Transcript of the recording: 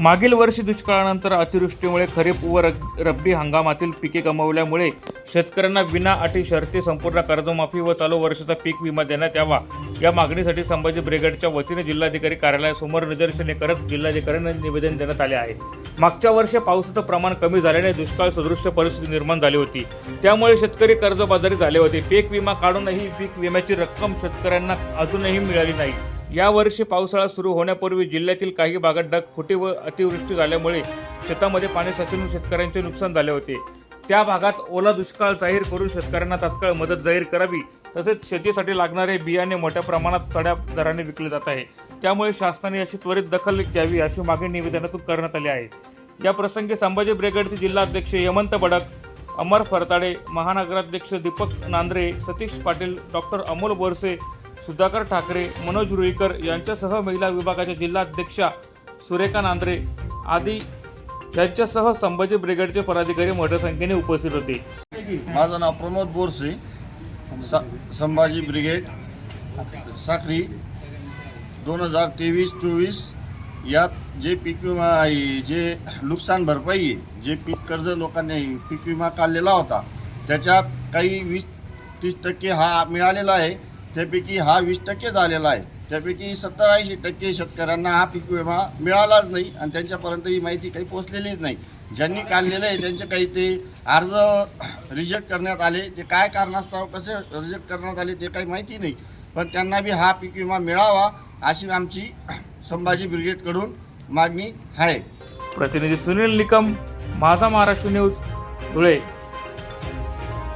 मागील वर्षी दुष्काळानंतर अतिवृष्टीमुळे खरीप व रब्बी हंगामातील पिके गमावल्यामुळे शेतकऱ्यांना विना अटी शर्ती संपूर्ण कर्जमाफी व चालू वर्षाचा पीक विमा देण्यात यावा. या मागणीसाठी संभाजी ब्रिगेडच्या वतीने जिल्हाधिकारी कार्यालयासमोर निदर्शने करत जिल्हाधिकाऱ्यांना निवेदन देण्यात आले आहे. मागच्या वर्षी पावसाचं प्रमाण कमी झाल्याने दुष्काळ सदृश्य परिस्थिती निर्माण झाली होती. त्यामुळे शेतकरी कर्जबाजारी झाले होते. पीक विमा काढूनही पीक विम्याची रक्कम शेतकऱ्यांना अजूनही मिळाली नाही. यावर्षी पावसाळा सुरू होण्यापूर्वी जिल्ह्यातील काही भागात ढगफुटी व अतिवृष्टी झाल्यामुळे शेतामध्ये पाणी साचून शेतकऱ्यांचे नुकसान झाले होते. त्या भागात ओला दुष्काळ जाहीर करून शेतकऱ्यांना तात्काळ मदत जाहीर करावी तसेच शेतीसाठी लागणारे बियाणे मोठ्या प्रमाणात चढ्या दराने विकले जात आहे. त्यामुळे शासनाने अशी त्वरित दखल घ्यावी अशी मागणी निवेदनातून करण्यात आली आहे. या प्रसंगी संभाजी ब्रिगेडचे जिल्हाध्यक्ष हेमंत बडक अमर फरताडे महानगराध्यक्ष दीपक नांद्रे सतीश पाटील डॉक्टर अमोल बोरसे सुधाकर ठाकरे मनोज रुईकर यांच्यासह महिला विभागाच्या जिल्हाध्यक्षा सुरेखा नांद्रे आदी यांच्यासह संभाजी ब्रिगेडचे पदाधिकारी मोठ्या संख्येने उपस्थित होते. माझं नाव प्रमोद बोरसे सा संभाजी ब्रिगेड साखरी दोन हजार तेवीस चोवीस. यात जे पीक विमा आहे जे नुकसान भरपाई आहे जे पीक कर्ज लोकांनी पीक विमा काढलेला होता त्याच्यात काही वीस तीस टक्के हा मिळालेला आहे. त्यापैकी हा वीस टक्के झालेला आहे. त्यापैकी सत्तर ऐंशी टक्के शेतकऱ्यांना हा पीक विमा मिळालाच नाही आणि त्यांच्यापर्यंत ही माहिती काही पोचलेलीच नाही. ज्यांनी काढलेलं आहे त्यांचे काही ते अर्ज रिजेक्ट करण्यात आले. ते काय कारणास्तव कसे रिजेक्ट करण्यात आले ते काही माहिती नाही. पण त्यांना बी हा पीक विमा मिळावा अशी आमची संभाजी ब्रिगेडकडून मागणी आहे. प्रतिनिधी सुनील निकम माझा महाराष्ट्र न्यूज धुळे.